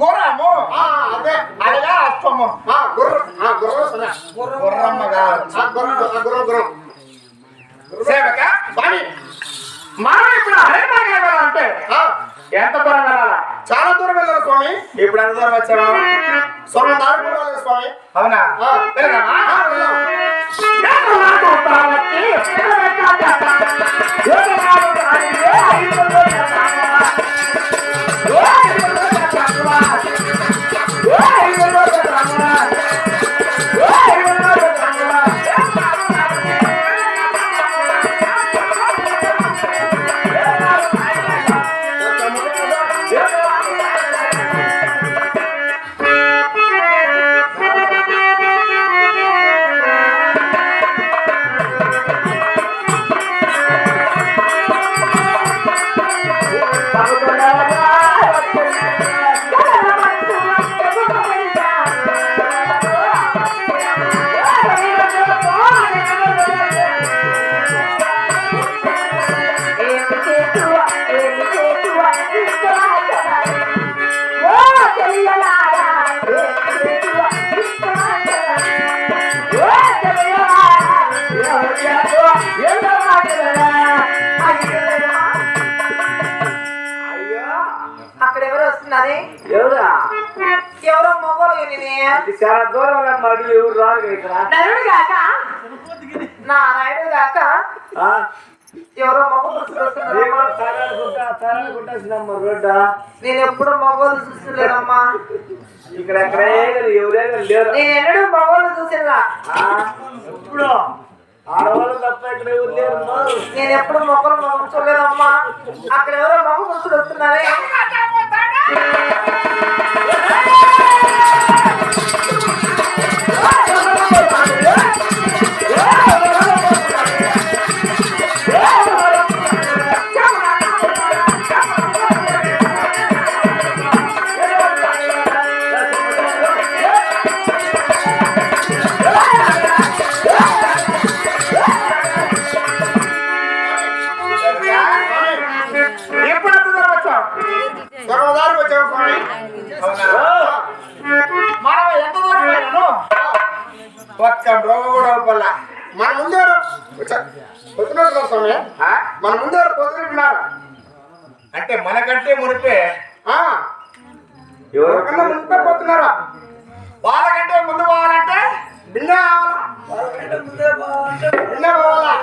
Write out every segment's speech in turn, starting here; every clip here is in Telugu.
గుర్రము ఆ, అదే అడగా అష్టము ఆ, గుర్రం గుర్రమ్మ గారు గుర్రం గుర్రం సేవక స్వామి మనం ఇప్పుడు హరిమార్గం వెళ్ళాలంటే ఆ, ఎంత దూరం వెళ్ళాలా చాలా దూరం వెళ్ళాలి స్వామి ఇప్పుడు ఎంత దూరం స్వామి వెళ్ళాలి స్వామి అవునా తరాలకుంటా రోడ్డా నేను ఎప్పుడు మొగోలు చూసలేదమ్మా ఇక్కడ ఎక్కడే ఎవరైనా లేరు. నేను ఎన్నడూ మొగోలు చూసినా. ఆ? ఎప్పుడు? ఆడవాళ్ళు తప్ప ఇక్కడ ఎవరు లేరు. నేను ఎప్పుడు మొగలు మొగలు చూడలేదమ్మా. అక్కడ ఎవరో మొగ పురుషులు వస్తున్నారే డ్రోగ కూడా అవ్వల్ల మన ముందేరు. పొద్దున్నారు కదా స్వామి? మన ముందేరు పొద్దున్నారు అంటే మనకంటే మునిపే ఎవరికన్నా మునిపే పోతున్నారా వాళ్ళకంటే ముందు పోవాలంటే? బిన్న బిన్న పోవాలా?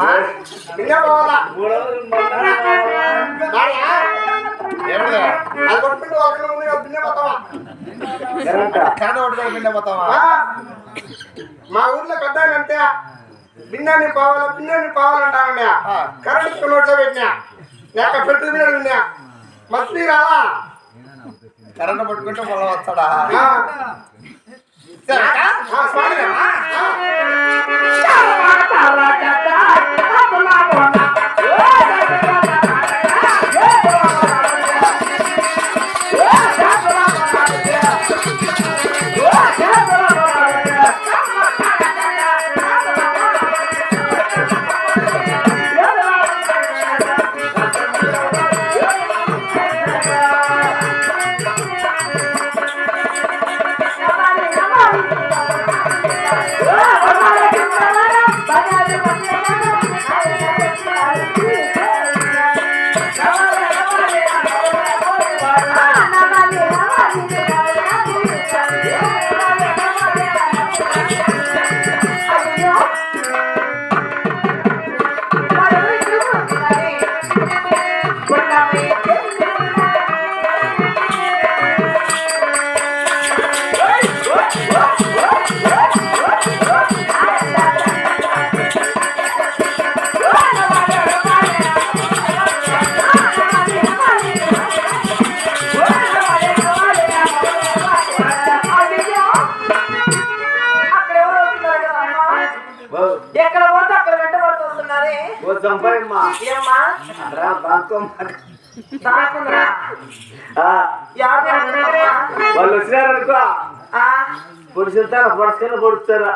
ఆ? బిన్న పోవాలా? అది కొట్టుకుంటూ వాళ్ళకన్నా ముందుగా బిన్న పోతావా. మా ఊర్లో పెద్ద అంతే బిన్నాన్ని పావాలా బిన్నాన్ని పావాలంటానండి కరెంట్ నోట్లో పెట్టినా లేక పెట్రోల్ బిన్న విన్నా మస్తీ రాలా? కరెంట్ పట్టుకుంటే మళ్ళీ వస్తాడా? స్వామి. వాళ్ళు వచ్చినారనుకో పొడిచిస్తారా పొడసుకొని పొడుస్తారా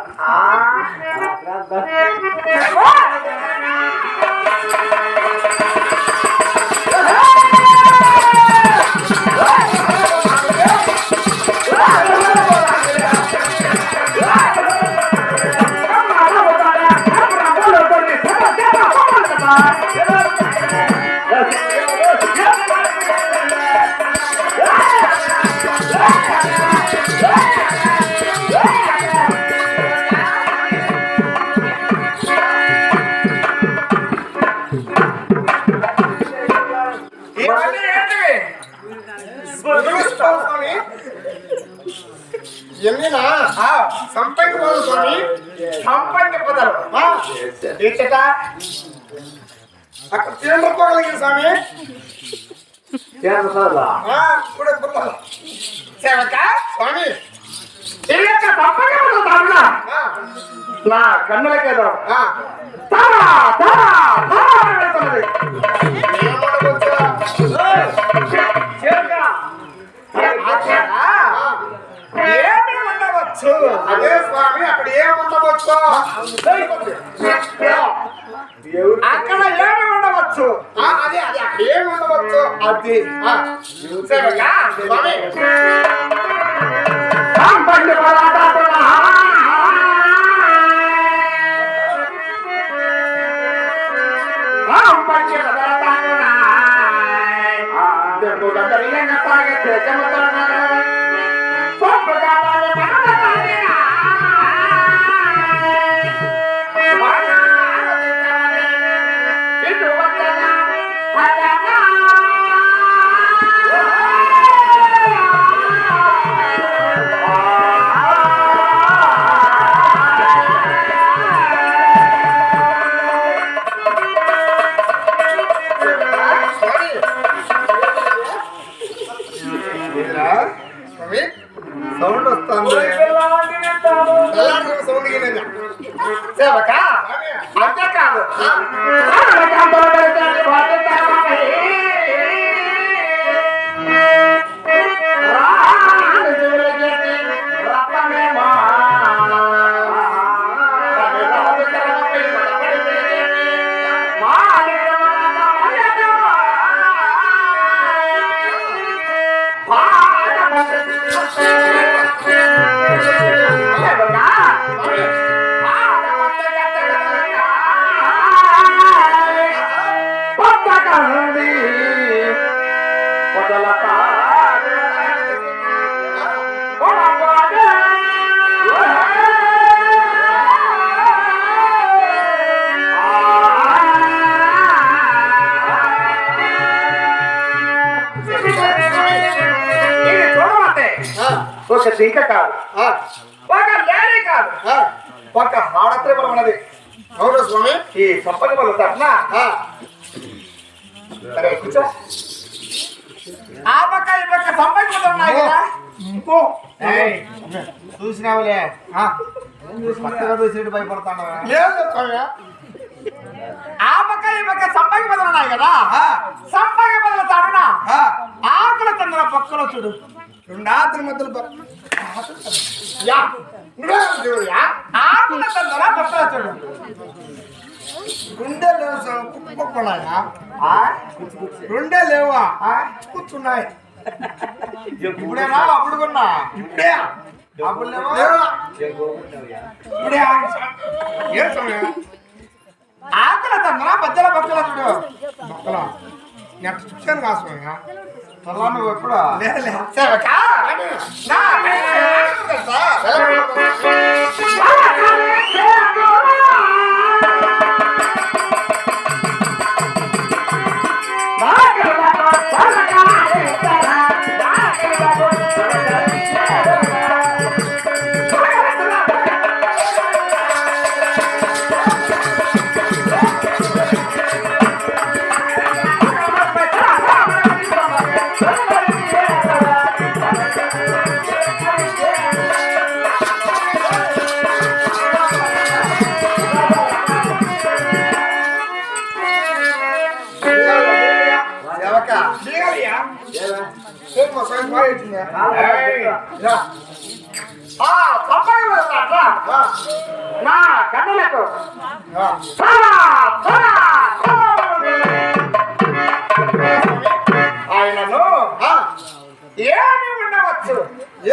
ఇచ్చట అక్కడ చేరుకోగలిగింది స్వామి. సేవక స్వామి. నా కన్నులకేదో ఆ. తారా తారా తారా ఉండవచ్చు అదే స్వామి అక్కడ ఏమి ఉండవచ్చు అక్కడ ఏమి ఉండవచ్చు? అదే అదే అక్కడ ఏమి ఉండవచ్చు? అది స్వామి. ఒక జింక కాదు. ఒక లేడీ కాదు. ఒక హాడత్రిపురం ఉన్నది. అవునా స్వామి? ఈ సంపద వల్ల తప్పన కూర్చో ఆ. పక్క ఈ పక్క సంపద ఉన్నాయి కదా. చూసినావులే. పక్కగా చూసి భయపడతాను ఆ పక్క ఈ పక్క సంపద బదులు ఉన్నాయి కదా. ఆ, సంపద బదులు తడున. ఆకుల చంద్ర పక్కలో చూడు. రెండు ఆతుల మధ్యలో ప- యా, నువ్వే రెండే లేవు స్వామి, రెండే లేవా? ఆ, కూర్చున్నాయి. ఇప్పుడేనా అప్పుడు కొన్నా. ఇప్పుడే? అప్పుడు లేవా? ఇప్పుడే? ఏం స్వామి ఆకుల చంద్ర మధ్యలో పక్కలో చూడు. మొక్కలా నేను చూశాను కాసు మళ్ళా నువ్వు ఎప్పుడు? సేవక నా కన్నులకు. ఆయనను ఏమి ఉండవచ్చు.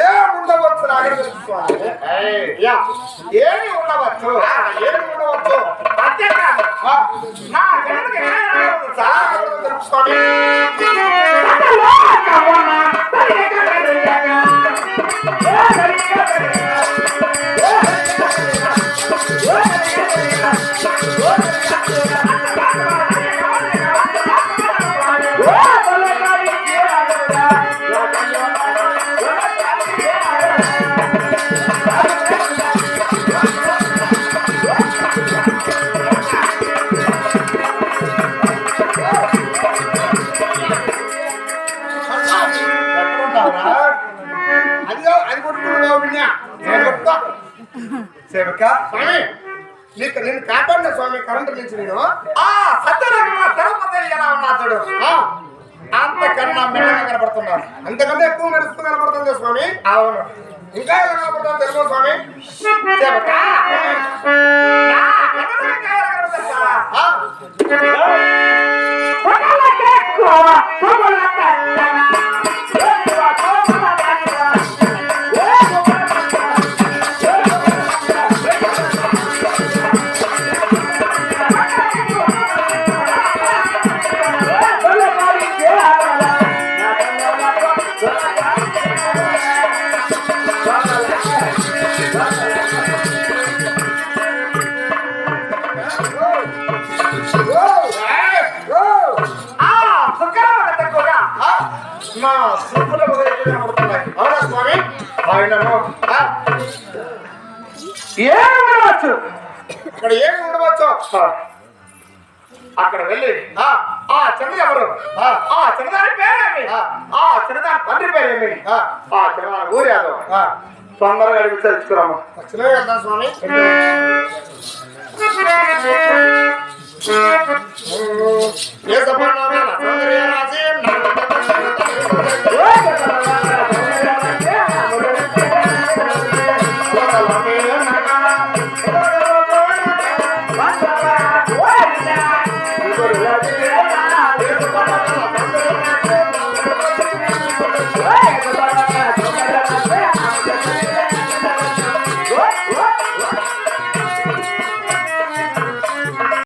ఏం ఉండవచ్చు ఏమి ఉండవచ్చు. ఆ, ఏం ఉండవచ్చు. అంతేకాదు ఆ, నా కన్నులకు ఏమి కరెంటు నుంచి నేను ఎలా ఉన్నా చూడు? ఆ, అంతకన్నా మిన్నగా కనపడుతున్నాను అంతకన్నా ఎక్కువ మెరుస్తూ కనపడుతుంది స్వామి. అవును. ఇంకా ఎలా కనపడుతుంది తెలుగు స్వామి? సేవక. ఆయనను ఏమి ఉండవచ్చు? అక్కడ ఏమి ఉండవచ్చు? అక్కడ వెళ్ళి ఆ చిన్నది ఎవరు? ఆ చిన్నదాని పేరేమి? ఆ చిన్నదాని తండ్రి పేరేమి? ఆ చిన్నదాని ఊరి యాదవ్ తొందరగా అడిగి తెలుసుకురాము. చిన్నగా స్వామి. ఏ సపోర్ట్